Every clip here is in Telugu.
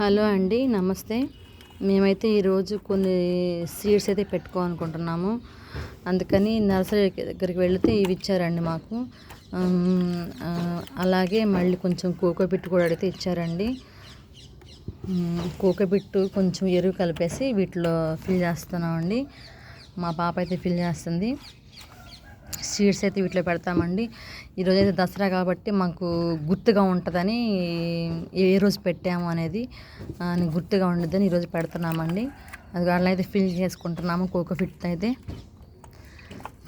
హలో అండి నమస్తే. మేమైతే ఈరోజు కొన్ని సీడ్స్ అయితే పెట్టుకోవాలనుకుంటున్నాము. అందుకని నర్సరీ దగ్గరికి వెళితే ఇవి ఇచ్చారండి మాకు. అలాగే మళ్ళీ కొంచెం కోకోబిట్ కూడా అడిగితే ఇచ్చారండి. కోకో పిట్టు కొంచెం ఎరువు కలిపేసి వీటిలో ఫిల్ చేస్తున్నామండి. మా పాప అయితే ఫిల్ చేస్తుంది. సీడ్స్ అయితే వీటిలో పెడతామండి. ఈరోజు అయితే దసరా కాబట్టి మాకు గుర్తుగా ఉంటుందని ఏ రోజు పెట్టాము అనేది గుర్తుగా ఉండదని ఈరోజు పెడుతున్నామండి. అది వాళ్ళని అయితే ఫిల్ చేసుకుంటున్నాము కోకో ఫిట్ అయితే.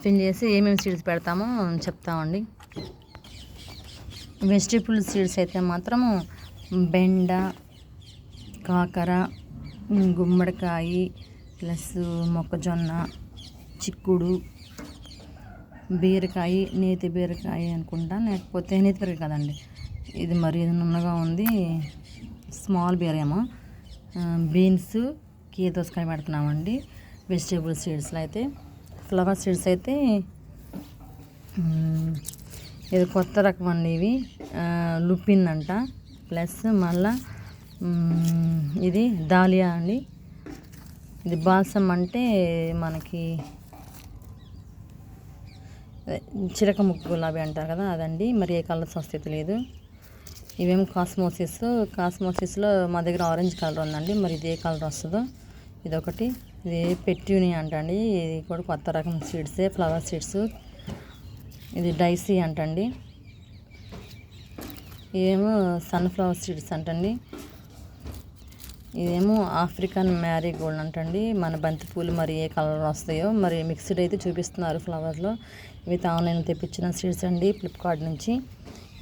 ఫిల్ చేసి ఏమేమి సీడ్స్ పెడతామో చెప్తామండి. వెజిటేబుల్ సీడ్స్ అయితే మాత్రము బెండ కాకర గుమ్మడికాయ ప్లస్ మొక్కజొన్న చిక్కుడు బీరకాయ నేతి బీరకాయ అనుకుంటా. లేకపోతే నేతి బీరకాయ కదండి. ఇది మరి నున్నగా ఉంది. స్మాల్ బీరేమో ఏమో బీన్స్ కీదోసకాయ పెడుతున్నామండి. వెజిటేబుల్ సీడ్స్లో అయితే ఫ్లవర్ సీడ్స్ అయితే ఇది కొత్త రకం అండి ఇవి. లుపిన్ అంట. ప్లస్ మళ్ళా ఇది దాలియా అండి. ఇది బాల్సం అంటే మనకి చిరక ముక్కు గులాబీ అంటారు కదా అదండి. మరి ఏ కలర్స్ వస్తే తెలియదు ఇవేమో కాస్మోసిస్. కాస్మోసిస్లో మా దగ్గర ఆరెంజ్ కలర్ ఉందండి. మరి ఇది ఏ కలర్ వస్తుందో ఇదొకటి. ఇది పెట్యూని అంటండి. ఇది కూడా కొత్త రకం సీడ్సే ఫ్లవర్ సీడ్స్ ఇది డైసీ అంటండి. ఇవేమో సన్ఫ్లవర్ సీడ్స్ అంటండి. ఇదేమో ఆఫ్రికన్ మ్యారీ గోల్డ్ అంటండి. మన బంతిపూలు మరి ఏ కలర్ వస్తాయో. మరి మిక్స్డ్ అయితే చూపిస్తున్నారు ఫ్లవర్లో ఇవి ఆన్లైన్ తెప్పించిన సీడ్స్ అండి ఫ్లిప్కార్ట్ నుంచి.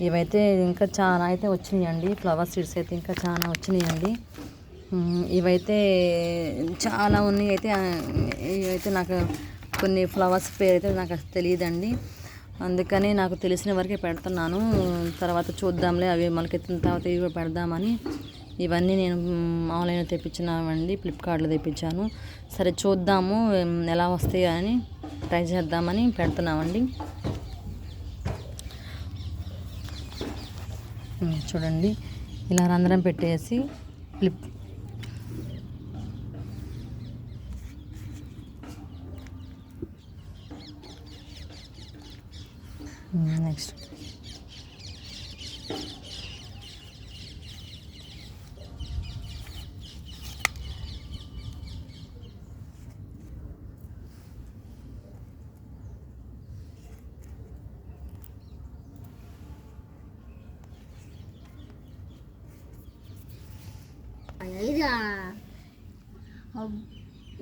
ఇవైతే ఇంకా చాలా అయితే వచ్చినాయండి. ఫ్లవర్ సీడ్స్ అయితే ఇంకా చాలా వచ్చినాయండి. ఇవైతే చాలా ఉన్నాయి అయితే. ఇవైతే నాకు కొన్ని ఫ్లవర్స్ పేరు అయితే నాకు తెలియదండి. అందుకని నాకు తెలిసిన వరకే పెడుతున్నాను. తర్వాత చూద్దాంలే అవి మనకి తర్వాత ఇవి పెడదామని. ఇవన్నీ నేను ఆన్లైన్లో తెప్పించినామండి ఫ్లిప్కార్ట్లో తెప్పించాను. సరే చూద్దాము ఎలా వస్తాయి అని ట్రై చేద్దామని పెడుతున్నామండి. చూడండి ఇలా రంధ్రం పెట్టేసి ఫ్లిప్ నెక్స్ట్.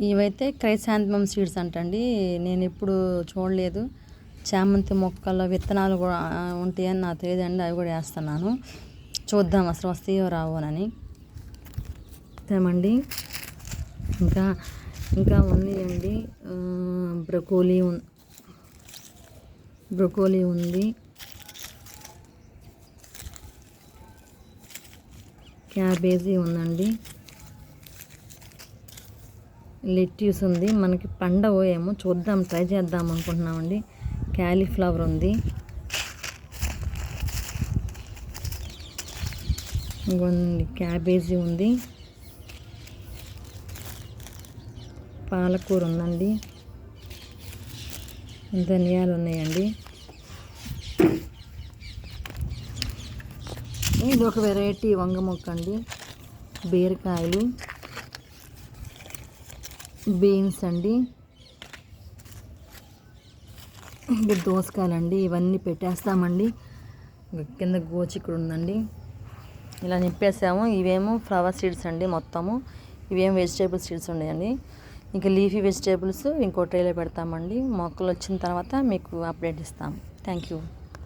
ఇవైతే క్రైసాంతమం సీడ్స్ అంటండి. నేను ఎప్పుడు చూడలేదు. చామంతి మొక్కల్లో విత్తనాలు కూడా ఉంటాయని నాకు తెలియదండి. అవి కూడా వేస్తున్నాను. చూద్దాం అసలు వస్తాయో రావోనని ఏమండి ఇంకా ఇంకా ఉన్నాయండి. బ్రకోలీ బ్రకోలీ ఉంది. క్యాబేజీ ఉందండి. లెట్యూస్ ఉంది. మనకి పండవో ఏమో చూద్దాం ట్రై చేద్దాం అనుకుంటున్నామండి. క్యాలీఫ్లవర్ ఉంది. క్యాబేజీ ఉంది. పాలకూర ఉందండి. ధనియాలు ఉన్నాయండి. ఇది ఒక వెరైటీ వంగ మొక్క అండి బీరకాయలు బీన్స్ అండి. ఇంకా దోసకాయలండి ఇవన్నీ పెట్టేస్తామండి. కింద గోచిక్కుడు ఉందండి. ఇలా నింపేసాము. ఇవేమో ఫ్లవర్ సీడ్స్ అండి మొత్తము. ఇవేమో వెజిటేబుల్ సీడ్స్ ఉన్నాయండి ఇంకా లీఫీ వెజిటేబుల్స్ ఇంకో ట్రేలో పెడతామండి. మొక్కలు వచ్చిన తర్వాత మీకు అప్డేట్ ఇస్తాం థ్యాంక్ యూ.